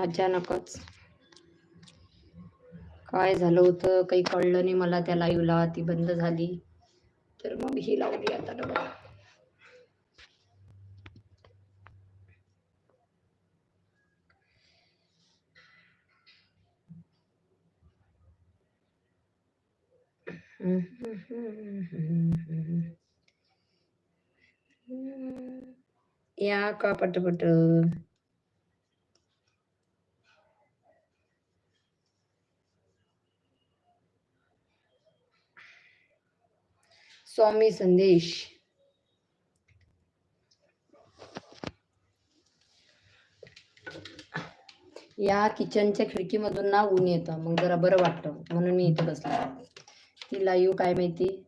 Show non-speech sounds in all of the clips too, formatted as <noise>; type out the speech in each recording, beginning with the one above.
अचानकच. काय झालं होतं? काही कळलं नाही मला त्या लाईव्हला. ती बंद झाली. तर मग ही लावली आता डबल. या का पटपट? स्वामी संदेश. या किचनच्या खिडकीमधून ना ऊन येतं. मग जरा बरं वाटतं. म्हणून मी इथे बसले. ती लाईव्ह काय माहिती?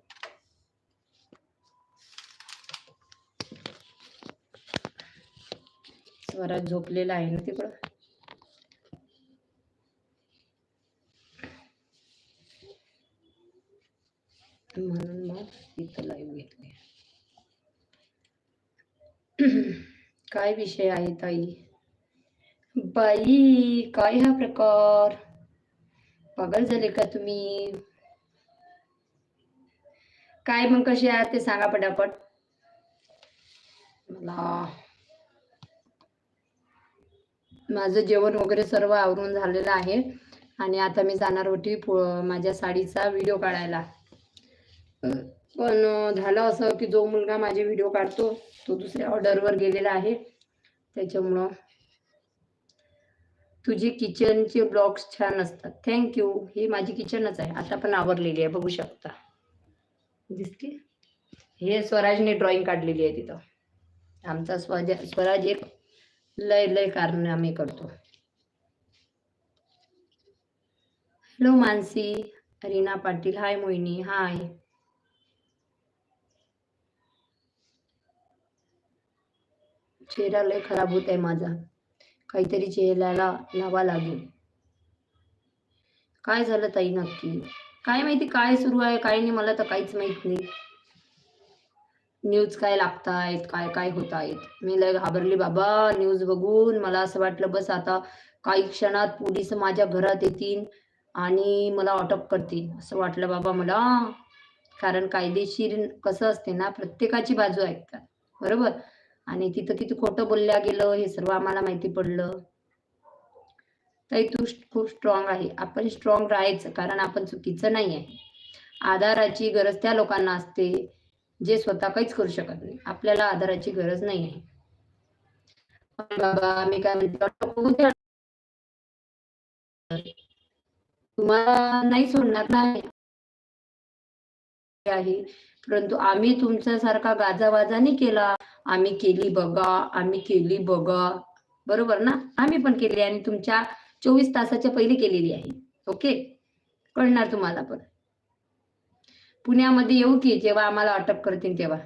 स्वराज झोपलेला आहे ना तिकडं? म्हणून मग इथं लाईव्ह घेतले. काय विषय आहे ताई? बाई काय हा प्रकार? पागल झाले का तुम्ही? काय मग कसे आहात ते सांगा पटापट. मला माझं जेवण वगैरे सर्व आवरून झालेलं आहे. आणि आता मी जाणार होती माझ्या साडीचा व्हिडिओ काढायला. पण झालं असं की जो मुलगा माझे व्हिडिओ काढतो तो दुसऱ्या ऑर्डरवर गेलेला आहे. त्याच्यामुळं तुझी किचनचे ब्लॉग्स छान असतात. थँक्यू हे माझी किचनच आहे. आता पण आवरलेली आहे. बघू शकता. दिसते? हे स्वराजने ड्रॉइंग काढलेली आहे तिथं. आमचा स्वराज स्वराज एक लय लय कारनामे करतो. Hello Mansi. Reena Patil. Hi Mohini. Hi चेहरा लय खराब होत आहे माझा. काहीतरी चेहऱ्याला लावा लागेल. काय झालं ताई नक्की? काय माहिती काय सुरू आहे? काय नाही मला तर काहीच माहीत नाही. न्यूज काय लागतायत? काय काय होत आहेत मी लय घाबरली. बाबा न्यूज बघून मला असं वाटलं बस आता काही क्षणात पोलीस माझ्या घरात येतील आणि मला अटक करतील. असं वाटलं बाबा मला. कारण कायदेशीर कसं असते ना प्रत्येकाची बाजू ऐकतात. बरोबर? आणि तिथं किती खोटं बोलल्या गेलं हे सर्व आम्हाला माहिती पडलं. तर तू खूप स्ट्रॉंग आहे. आपण स्ट्रॉंग राहायचं कारण आपण चुकीचं नाही आहे आधाराची गरज त्या लोकांना असते जे स्वतः काहीच करू शकत नाही. आपल्याला आधाराची गरज नाही आहे बाबा मी काय म्हणते तुम्हाला नाही सोडणार नाही आहे. परंतु आम्ही तुमच्यासारखा गाजावाजा नाही केला. आम्ही केली बघा आम्ही केली बघा. बरोबर ना? आम्ही पण केली आणि तुमच्या चोवीस तासाच्या पहिले केलेली आहे. ओके? कळणार तुम्हाला पण. पुण्यामध्ये येऊ की जेव्हा आम्हाला अटक करतील तेव्हा?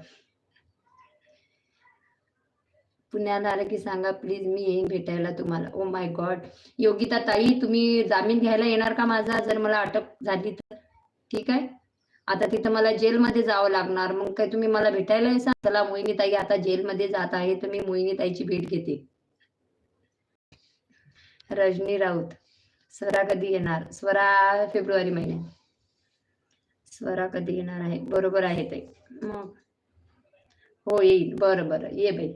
पुण्याला आलं की सांगा प्लीज मी येईन भेटायला तुम्हाला. Oh oh my god Yogita ताई तुम्ही जामीन घ्यायला येणार का माझा? जर मला अटक झाली तर. ठीक आहे? आता तिथं मला जेलमध्ये जावं लागणार. मग काय तुम्ही मला भेटायला येसा चला मोहिनीताई आता जेलमध्ये जात आहे. तर मी मोहिनीताईची भेट घेते. रजनी राऊत. स्वरा कधी येणार? स्वरा फेब्रुवारी महिन्यात. स्वरा कधी येणार आहे? बरोबर आहे ताई. मग? हो येईल. बरं बरं. ये बाई.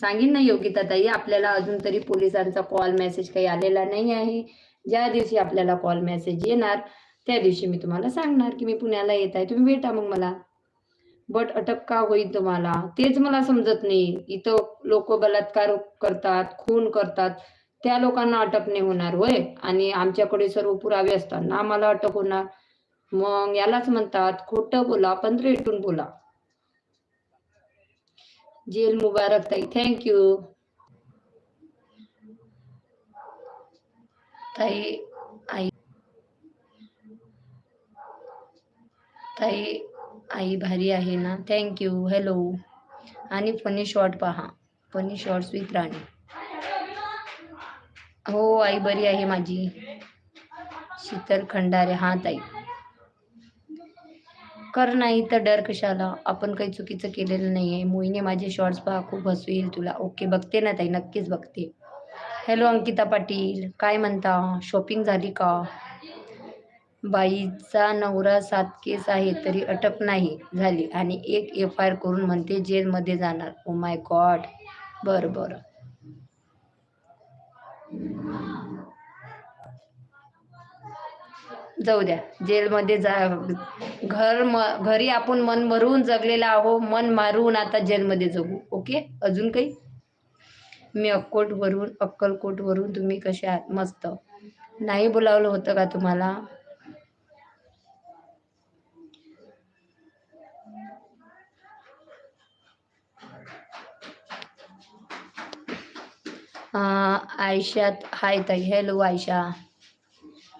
सांगेन ना योगिता ताई आपल्याला अजून तरी पोलिसांचा कॉल मेसेज काही आलेला नाही आहे. ज्या दिवशी आपल्याला कॉल मेसेज येणार त्या दिवशी मी तुम्हाला सांगणार की मी पुण्याला येत आहे. तुम्ही भेटा मग मला. बट अटक का होईल तुम्हाला? तेच मला समजत नाही. इथं लोक बलात्कार करतात खून करतात. त्या लोकांना अटक नाही होणार होय? आणि आमच्याकडे सर्व पुरावे असतात ना आम्हाला अटक होणार. मग यालाच म्हणतात खोटं बोला पण रेटून बोला. जेल मुबारक ताई थँक्यू ताई आई ताई आई भारी आहे ना? थँक्यू हॅलो आणि फनी शॉर्ट पहा. Funny shorts with Rani. हो आई बरी आहे माझी. शीतल खंडारे हा ताई. कर नाही तर डर कशाला? आपण काही चुकीचं केलेलं नाही आहे मोहिनी माझे शॉर्ट्स पहा. खूप हसू येईल तुला. ओके बघते ना ताई. नक्कीच बघते. हॅलो अंकिता पाटील. काय म्हणता? शॉपिंग झाली का? बाईचा नवरा सात केस आहे तरी अटक नाही झाली आणि एक एफ आय आर करून म्हणते जेलमध्ये जाणार. ओ माय गॉड बरं बरं. जाऊ द्या. जेलमध्ये जा घर म घरी आपण मन भरून जगलेला आहो मन मारून आता जेलमध्ये जगू. ओके अजून काही? मी अक्कोटवरून अक्कलकोटवरून तुम्ही कसे आहात? मस्त. नाही बोलावलं होतं का तुम्हाला? आयशात हाय ताई. हॅलो आयशा.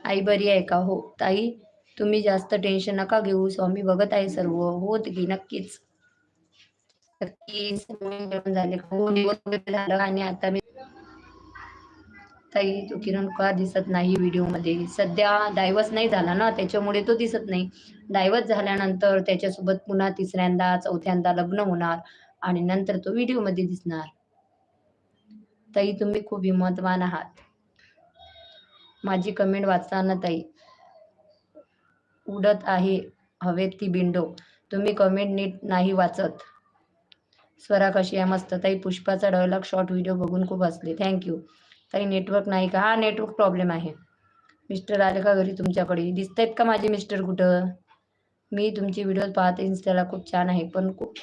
आई बरी आहे का? हो ताई तुम्ही जास्त टेन्शन नका घेऊ. स्वामी बघत आहे सर्व. होत की नक्कीच. नक्कीच. झाले हो, झालं आणि आता मी ताई तो किरण का दिसत नाही व्हिडिओमध्ये सध्या डायव्हर्स नाही झाला ना? त्याच्यामुळे तो दिसत नाही. डायव्हर्स झाल्यानंतर त्याच्यासोबत पुन्हा तिसऱ्यांदा चौथ्यांदा लग्न होणार आणि नंतर तो व्हिडिओमध्ये दिसणार. ताई तुम्ही खूप हिंमतवान आहात. माझी कमेंट वाचताना ताई उडत आहे हवेत ती बिंडो. तुम्ही कमेंट नीट नाही वाचत. स्वरा कशी आहे? मस्त. ताई पुष्पाचा डायलॉग शॉर्ट व्हिडिओ बघून खूप हसले. थँक्यू ताई नेटवर्क नाही का? हा नेटवर्क प्रॉब्लेम आहे. मिस्टर आले का घरी तुमच्याकडे? दिसतायत का माझे मिस्टर कुठं? मी तुमचे व्हिडिओ पाहते. इन्स्टाला खूप छान आहे पण खूप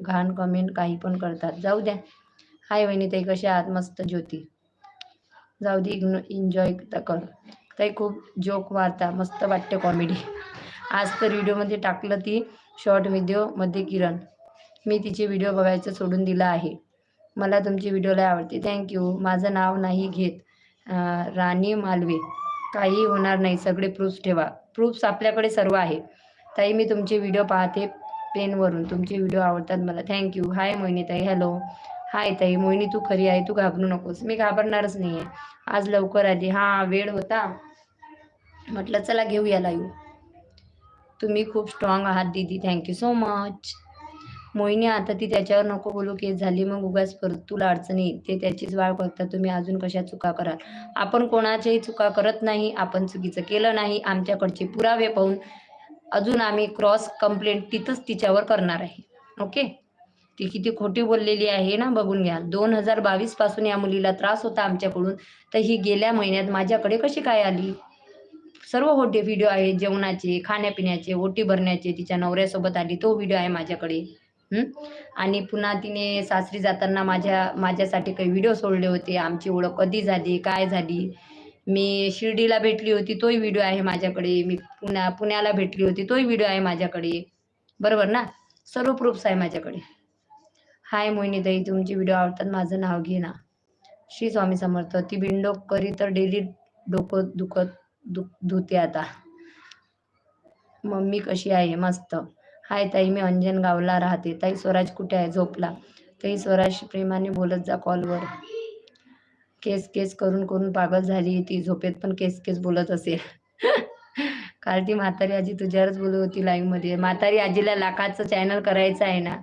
घाण कमेंट काही पण करतात. जाऊ द्या. हाय वहिनी ताई कशा आहात? मस्त ज्योती. जाऊ दे एन्जॉय कर. ताई खूप जोक वार्ता मस्त वाटते कॉमेडी आज तर व्हिडिओमध्ये टाकलं ती शॉर्ट व्हिडिओमध्ये किरण. मी तिचे व्हिडिओ बघायचं सोडून दिला आहे. मला तुमची व्हिडिओला आवडते. थँक्यू माझं नाव नाही घेत राणी मालवे. काही होणार नाही. सगळे प्रूफ्स ठेवा. प्रूफ्स आपल्याकडे सर्व आहे. ताई मी तुमचे व्हिडिओ पाहते. पेनवरून तुमचे व्हिडिओ आवडतात मला. थँक्यू हाय मोहिनी ताई हॅलो हाय ताई. मोहिनी तू खरी आहे. तू घाबरू नकोस. मी घाबरणारच नाहीये. आज लवकर आली. हा वेळ होता. म्हटलं चला घेऊया लाईव्ह तुम्ही खूप स्ट्रॉंग आहात दीदी. थँक्यू सो मच मोहिनी आता ती त्याच्यावर नको बोलू. केस झाली. मग उगाच परत तुला अडचणी ते त्याचीच वाळ करतात तुम्ही अजून कशा चुका कराल. आपण कोणाच्याही चुका करत नाही. आपण चुकीचं केलं नाही. आमच्याकडचे पुरावे पाहून अजून आम्ही क्रॉस कंप्लेंट तिथंच तिच्यावर करणार आहे. ओके ती किती खोटी बोललेली आहे ना बघून घ्या. दोन हजार बावीसपासून या मुलीला त्रास होता आमच्याकडून. तर ही गेल्या महिन्यात माझ्याकडे कशी काय आली? सर्व खोटे व्हिडिओ आहे जेवणाचे खाण्यापिण्याचे ओटी भरण्याचे तिच्या नवऱ्यासोबत आली तो व्हिडिओ आहे माझ्याकडे. आणि पुन्हा तिने सासरी जाताना माझ्या माझ्यासाठी काही व्हिडिओ सोडले होते. आमची ओळख कधी झाली काय झाली? मी शिर्डीला भेटली होती तोही व्हिडिओ आहे माझ्याकडे. मी पुण्या पुण्याला भेटली होती तोही व्हिडिओ आहे माझ्याकडे. बरोबर ना? सर्व प्रूफ्स आहे माझ्याकडे. हाय मोहिनीताई तुमचे व्हिडिओ आवडतात माझं नाव घे ना. श्री स्वामी समर्थ ती बिंडो करी तर डेली डोकं दुखत दु धुते आता. मम्मी कशी आहे? मस्त. हाय ताई मी अंजन गावला राहते. ताई स्वराज कुठे आहे? झोपला. ताई स्वराज प्रेमाने बोलत जा कॉलवर केस केस करून करून पागल झाली ती झोपेत पण केस केस बोलत असेल <laughs> काल ती म्हातारी आजी तुझ्यावरच बोलत होती लाईव्हमध्ये. म्हातारी आजीला लाखाचं चॅनल करायचं आहे ना.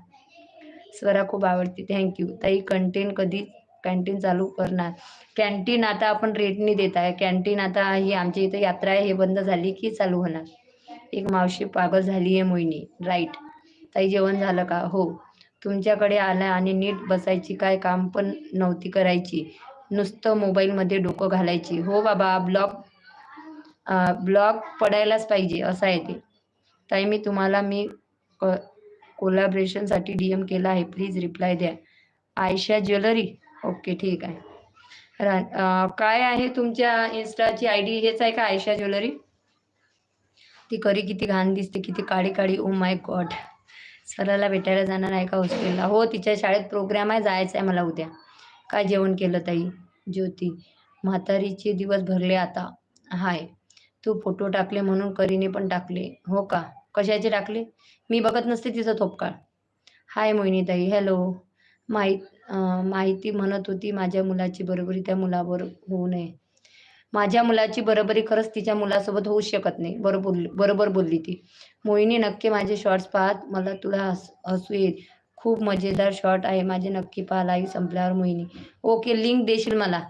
स्वरा खूप आवडते. थँक्यू ताई कंटेन कधी कॅन्टीन चालू करणार? कॅन्टीन आता आपण रेटनी देत आहे. कॅन्टीन आता ही आमच्या इथं यात्रा आहे. हे बंद झाली की चालू होणार? एक मावशी पागल झाली आहे मोहिनी. राईट ताई जेवण झालं का? हो. तुमच्याकडे आलं आणि नीट बसायची काय काम पण नव्हती करायची. नुसतं मोबाईलमध्ये डोकं घालायची. हो बाबा ब्लॉग ब्लॉग पडायलाच पाहिजे असं आहे ते. ताई मी तुम्हाला मी क कोलॅबरेशनसाठी डी एम केला आहे. प्लीज रिप्लाय द्या. आयशा ज्वेलरी? ओके ठीक आहे. काय आहे तुमच्या इन्स्टाची आय डी हेच आहे का आयशा ज्वेलरी? ती करी किती घाण दिसते किती काळी काळी. ओ माय गॉड सराला भेटायला जाणार आहे का हॉस्टेलला? हो तिच्या शाळेत प्रोग्राम आहे जायचं आहे मला उद्या. काय जेवण केलं ताई? ज्योती म्हातारीचे दिवस भरले आता. हाय. तू फोटो टाकले म्हणून करीने पण टाकले. हो का? कशाचे टाकले? मी बघत नसते तिचं थोपकाळ. हाय मोहिनीताई हॅलो. माहीत माहिती म्हणत होती माझ्या मुलाची बरोबरी त्या मुलावर होऊ नये. माझ्या मुलाची बरोबरी खरंच तिच्या मुलासोबत होऊ शकत नाही. बरोबर बरोबर बोलली ती. मोहिनी नक्की माझे शॉर्ट्स पाहत मला तुला हस हसू येईल. खूप मजेदार शॉर्ट आहे माझे नक्की पहा लाईव्ह संपल्यावर मोहिनी. ओके लिंक देशील मला?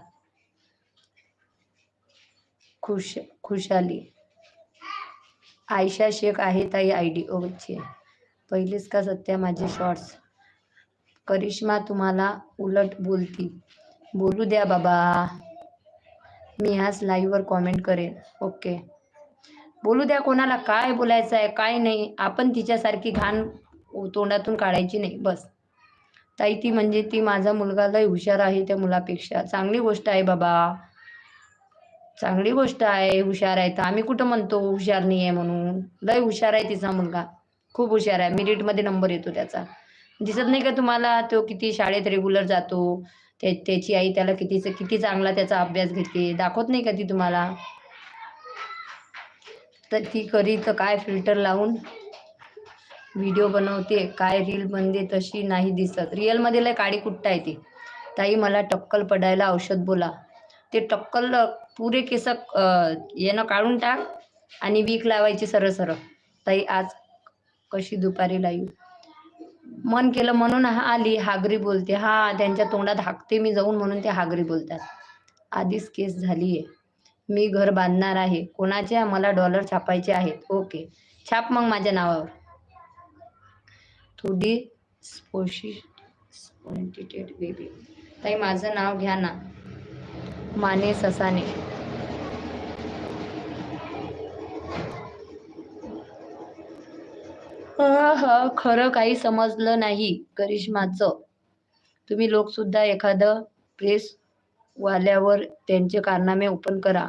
खुश खुशाली. आयशा शेख आहे ताई आय डी ओचे पहिलेच का सत्या माझे शॉर्ट्स करिश्मा तुम्हाला उलट बोलती. बोलू द्या बाबा. मी आज लाईव्हवर कॉमेंट करेन. ओके बोलू द्या कोणाला काय बोलायचं आहे काय नाही. आपण तिच्यासारखी घाण तोंडातून काढायची नाही बस. ताई ती म्हणजे ती माझा मुलगा लय हुशार आहे त्या मुलापेक्षा. चांगली गोष्ट आहे बाबा. चांगली गोष्ट आहे हुशार आहे तर आम्ही कुठं म्हणतो हुशार नाही आहे म्हणून? लय हुशार आहे तिचा मुलगा. खूप हुशार आहे. मेरिटमध्ये नंबर येतो त्याचा. दिसत नाही का तुम्हाला? तो किती शाळेत रेग्युलर जातो. ते त्याची आई त्याला किती किती चांगला त्याचा अभ्यास घेते. दाखवत नाही का ती तुम्हाला? तर ती करी तर काय फिल्टर लावून? व्हिडिओ बनवते काय रील बनते तशी नाही दिसत. रिअलमध्ये लय काळी कुट्टा आहे ती. ताई मला टक्कल पडायला औषध बोला. ते टक्कल पुरे केस येणं काढून टाक आणि वीक लावायची सरळ सरळ. ताई आज कशी दुपारी लाईव्ह मन केलं म्हणून हा आली हागरी बोलते. हा त्यांच्या तोंडात हाकते मी जाऊन म्हणून ते हागरी बोलतात. आधीच केस झाली आहे मी घर बांधणार आहे. कोणाच्या? मला डॉलर छापायचे आहेत. ओके छाप मग माझ्या नावावर. थोडी स्पोशी स्पॉन्टिटेड बेबी ताई माझं नाव घ्या ना. माने ससाने. खरं काही समजलं नाही करिश्माचं. तुम्ही लोक सुद्धा एखादं प्रेस वाल्यावर त्यांचे कारनामे ओपन करा.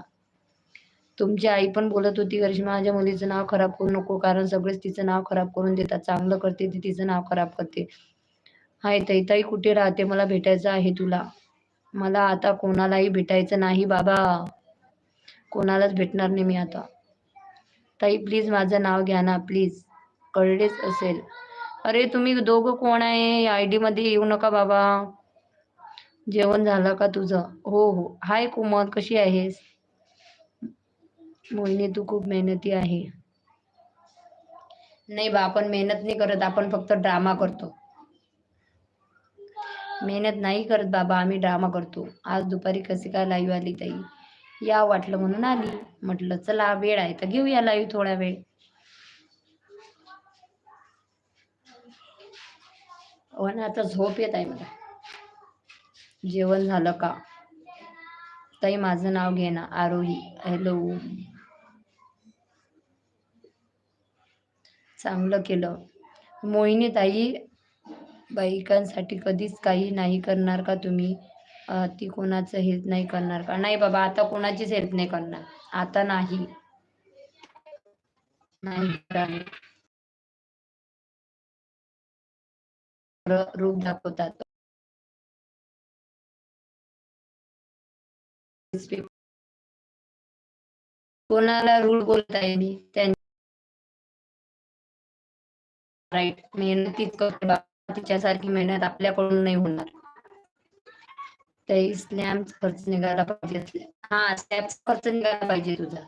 तुमची आई पण बोलत होती वर्षी माझ्या मुलीचं नाव खराब करू नको कारण सगळेच तिचं नाव खराब करून देतात. चांगलं करते ती तिचं नाव खराब करते. हाय ताई ताई कुठे राहते? मला भेटायचं आहे तुला. मला आता कोणालाही भेटायचं नाही बाबा. कोणालाच भेटणार नाही मी आता. ताई प्लीज माझं नाव घ्या ना प्लीज. कळलेच असेल. अरे तुम्ही दोघं कोण आहे? आयमध्ये येऊ नका बाबा. जेवण झालं का तुझं? हो हो. हाय कोमल कशी आहेस? मोहिनी तू खूप मेहनती आहे. नाही बा आपण मेहनत नाही करत आपण फक्त ड्रामा करतो. मेहनत नाही करत बाबा आम्ही ड्रामा करतो. आज दुपारी कशी काय लाईव्ह आली ताई? या वाटलं म्हणून आली. म्हटलं चला वेळ आहे तर घेऊया लाईव्ह थोडा वेळ. पण आता झोप येत आहे मला. जेवण झालं का? ताई माझं नाव घे ना. आरोही. हॅलो. चांगलं केलं. मोहिनी ताई बायकांसाठी कधीच काही नाही करणार का तुम्ही? ती कोणाचं हेल्प नाही करणार का? नाही बाबा आता कोणाचीच हेल्प नाही करणार. आता नाही. नाही रूप दाखवतात. कोणाला रूढ बोलताय मी? राईट मेहनतीच करते तिच्यासारखी मेहनत आपल्याकडून नाही होणार. ते स्लॅम खर्च निघायला पाहिजे हा स्लॅब खर्च निघायला पाहिजे तुझा.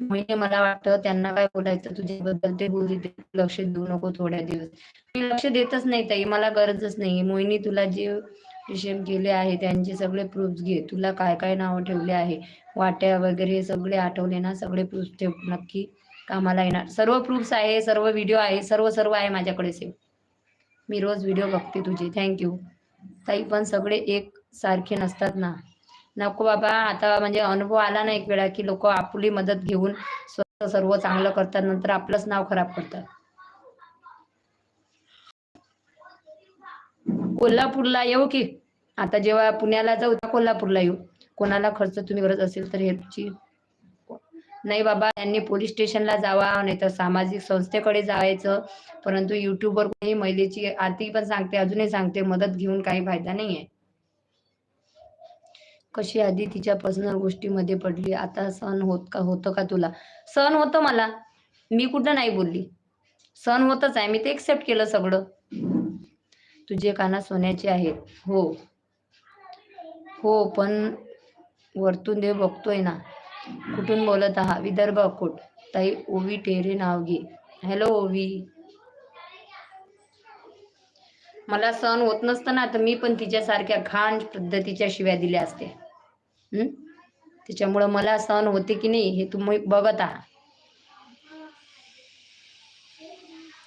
म्हणजे मला वाटतं त्यांना काय बोलायचं? तुझ्याबद्दल ते बोलू दे लक्ष देऊ नको थोड्या दिवस. मी लक्ष देतच नाही ताई. मला गरजच नाही. मोहिनी तुला जे रिशेम केले आहे त्यांचे सगळे प्रूफ घे. तुला काय काय नाव ठेवले आहे? वाट्या वगैरे सगळे आठवले ना? सगळे प्रूफ ठेव. नक्की कामाला येणार. सर्व प्रूफ्स आहे सर्व व्हिडिओ आहे सर्व सर्व आहे माझ्याकडे सेव मी रोज व्हिडिओ बघते तुझे. थँक्यू ताई पण सगळे एक सारखे नसतात ना. नको बाबा आता म्हणजे अनुभव आला ना एक वेळा की लोक आपली मदत घेऊन स्वतः सर्व चांगलं करतात नंतर आपलंच नाव खराब करतात. कोल्हापूरला येऊ की? आता जेव्हा पुण्याला जाऊ तर कोल्हापूरला येऊ. कोणाला खर्च तुम्ही गरज असेल तर ह्याची नाही बाबा त्यांनी पोलीस स्टेशनला जावा नाही तर सामाजिक संस्थेकडे जायचं. परंतु युट्यूबवर कोणी महिलेची आधी पण सांगते अजूनही सांगते मदत घेऊन काही फायदा नाहीये. कशी आधी तिच्या पर्सनल गोष्टीमध्ये पडली आता सण होत का होतं का तुला? सण होतं मला. मी कुठं नाही बोलली. सण होतच आहे मी ते एक्सेप्ट केलं सगळं. तुझे काना सोन्याचे आहेत. हो. हो पण वरतून देव बघतोय ना. कुठून बोलत आहात? विदर्भ अकोट ताई ओवी टेरे नाव घे. हॅलो ओवी. मला सहन होत नसताना तर मी पण तिच्यासारख्या घाण पद्धतीच्या शिव्या दिल्या असते त्याच्यामुळं मला सहन होते की नाही हे तुम्ही बघत आहात.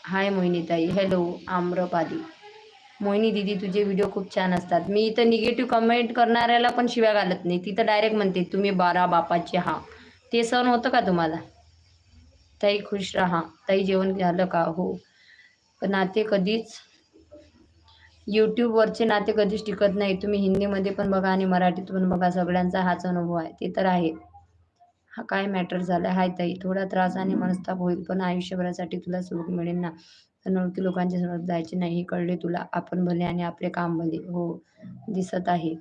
हाय मोहिनीताई. हॅलो आम्रपाली. मोहिनी दिदी तुझे व्हिडिओ खूप छान असतात. मी इथं निगेटिव्ह कमेंट करणाऱ्याला पण शिव्या घालत नाही. ती तर डायरेक्ट म्हणते तुम्ही बारा बापाचे हा. ते सण होतं का तुम्हाला? ताई खुश राहा. ताई जेवण झालं का? हो. पण नाते कधीच यूट्यूबवरचे नाते कधीच टिकत नाही. तुम्ही हिंदीमध्ये पण बघा आणि मराठीत पण बघा सगळ्यांचा हाच अनुभव आहे. ते तर आहे. हा काय मॅटर झाला हाय ताई. थोडा त्रास आणि मनस्ताप होईल पण आयुष्यभरासाठी तुला सुख मिळेल ना. अनोळखी लोकांच्या सोबत जायचे नाही हे कळले तुला. आपण भले आणि आपले काम भले हो दिसत आहे.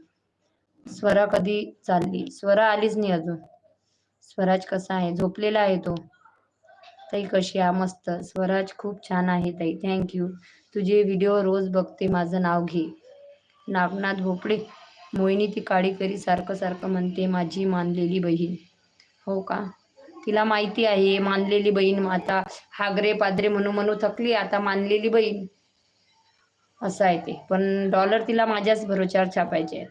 स्वरा कधी चालली? स्वरा आलीच नाही अजून. स्वराज कसा आहे? झोपलेला आहे तो. ताई कशी आहे? मस्त. स्वराज खूप छान आहे ताई. थँक्यू तुझे व्हिडिओ रोज बघते. माझं नाव घे. नागनाथ भोपळे. मोहिनी ती काळीकरी सारखं सारखं म्हणते माझी मानलेली बहीण. हो का? तिला माहिती आहे मानलेली बहीण आता हागरे पादरे म्हणू म्हणू थकली आता मानलेली बहीण. असं आहे ते. पण डॉलर तिला माझ्याच भरोश्यावर छापायचे आहेत.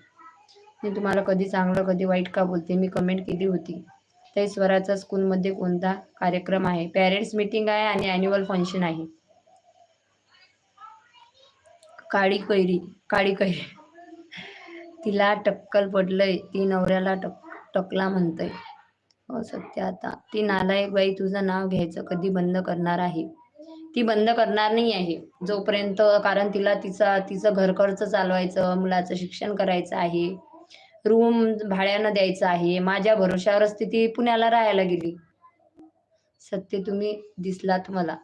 मी तुम्हाला कधी चांगलं कधी वाईट का बोलते मी कमेंट केली होती. ते स्वराचा स्कूलमध्ये कोणता कार्यक्रम आहे? पॅरेंट्स मीटिंग आहे आणि अॅन्युअल फंक्शन आहे. काळी कैरी काळी कैरी. तिला टक्कल पडलंय ती नवऱ्याला टक टकला म्हणतंय. सत्य आता. ती नालायक बाई तुझं नाव घ्यायचं कधी बंद करणार आहे? ती बंद करणार नाही आहे. जोपर्यंत कारण तिला तिचा तिचं घर खर्च चालवायचं मुलाचं शिक्षण करायचं आहे रूम भाड्यानं द्यायचं आहे माझ्या भरोशावरच ती ती पुण्याला राहायला गेली. सत्य तुम्ही दिसलात मला.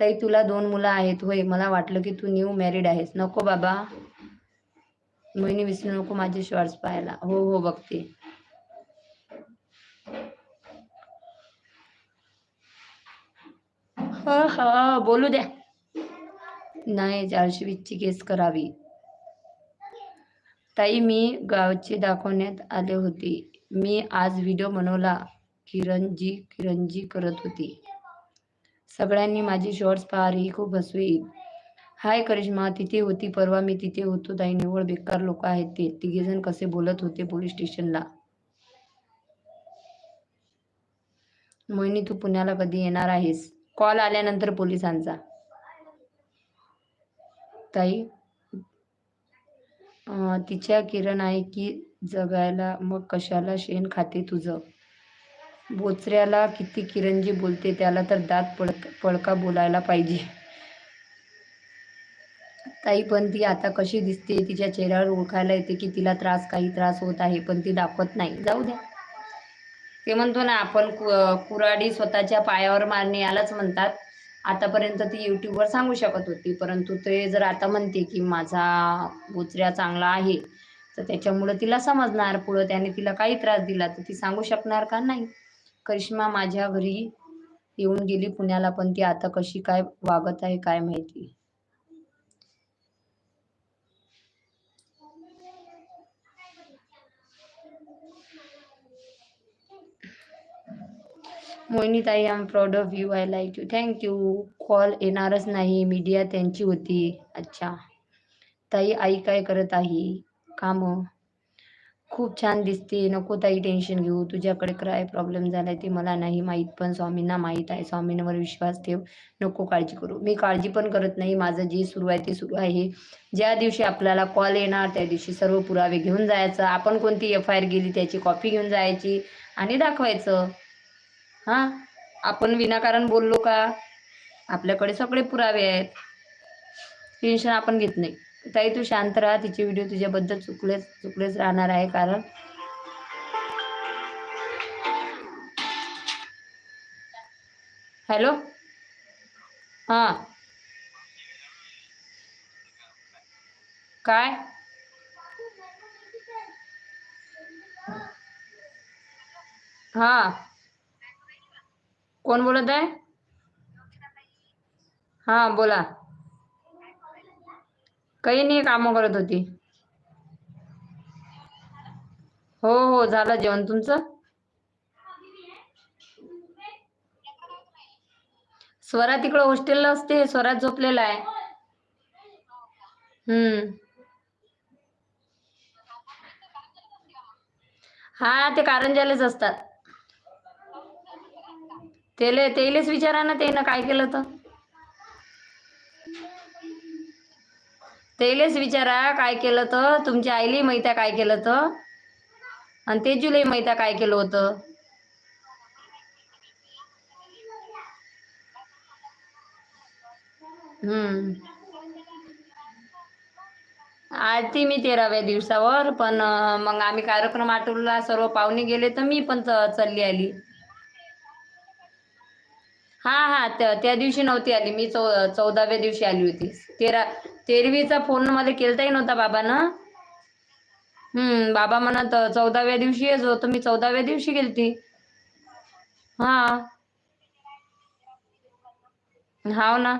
ताई तुला दोन मुलं आहेत. होय मला वाटलं की तू न्यू मॅरिड आहेस. नको बाबा. मोहिनी विसरू नको माझे शॉर्ट्स पाहायला. हो हो बघते. हा हा बोलू द्या. नाही चारशे वीसची केस करावी. ताई मी गावचे दाखवण्यात आले होते. मी आज व्हिडिओ बनवला. किरणजी किरणजी करत होती. सगळ्यांनी माझी शॉर्ट्स पाहिली खूप हसू येईल हाय करिश्मा तिथे होती परवा मी तिथे होतो. ताई निवळ बेकार लोक आहेत ते. तिघेजण कसे बोलत होते पोलीस स्टेशनला? मोहिनी तू पुण्याला कधी येणार आहेस? कॉल आल्यानंतर पोलिसांचा. ताई तिच्या किरण आहे की जगायला मग कशाला शेण खाते तुझं? बोचऱ्याला किती किरणजी बोलते त्याला तर दात पडक पडका बोलायला पाहिजे. ताई पण ती आता कशी दिसते? तिच्या चेहऱ्यावर ओळखायला येते की तिला त्रास काही त्रास होत आहे पण ती दाखवत नाही. जाऊ द्या. ते म्हणतो ना आपण कु- कुऱ्हाडी स्वतःच्या पायावर मारणे यालाच म्हणतात. आतापर्यंत ती युट्यूबवर सांगू शकत होती परंतु ते जर आता म्हणते की माझा बोचऱ्या चांगला आहे तर त्याच्यामुळं तिला समजणार. पुढं त्याने तिला काही त्रास दिला तर ती सांगू शकणार का? नाही. करिश्मा माझ्या घरी येऊन गेली पुण्याला पण ती आता कशी काय वागत आहे काय माहिती. मोहिनी ताई I am proud of you I like you thank you call येणारच नाही. मीडिया त्यांची होती. अच्छा. ताई आई काय करत आहे? काम? खूप छान दिसते. नको ताई टेन्शन घेऊ. तुझ्याकडे काय प्रॉब्लेम झालाय ते मला नाही माहीत. पण स्वामींना माहीत आहे. स्वामींवर विश्वास ठेव. नको काळजी करू. मी काळजी पण करत नाही. माझं जे सुरू आहे ते सुरू आहे. ज्या दिवशी आपल्याला कॉल येणार त्या दिवशी सर्व पुरावे घेऊन जायचं. आपण कोणती एफ आय आर गेली त्याची कॉपी घेऊन जायची आणि दाखवायचं. हा? आपण विनाकारण बोललो का? आपल्याकडे सगळे पुरावे आहेत. टेन्शन आपण घेत नाही. ताई तू शांत राहा. तिचे व्हिडिओ तुझ्याबद्दल चुकलेच चुकलेच राहणार आहे कारण. हॅलो हां. काय? हां. कोण बोलत आहे? हा बोला. काही नाही कामं करत होती. हो हो झालं जेवण तुमचं? स्वरा तिकडं हॉस्टेलला असते स्वरात झोपलेला आहे. हम्म. हा ते कारंजालेच असतात. त्याला तेलेच विचारा ना त्यानं काय केलं तर. त्यालाच विचारा काय केलं तर. तुमच्या आईलाही मैत्या काय केलं तर. आणि तेजूलाही मैत्या काय केलं होतं. हम्म. आलती मी तेराव्या दिवसावर पण मग आम्ही कार्यक्रम आठवला सर्व पाहुणे गेले तर मी पण चालली आली. हा हा त्या त्या दिवशी नव्हती आली. मी चौ चौदाव्या दिवशी आली होती. तेरा तेरवीचा फोन मला केलताही नव्हता बाबानं. हम्म बाबा म्हणत चौदाव्या दिवशी येच होतो मी चौदाव्या दिवशी गेलती. हा. हाव ना.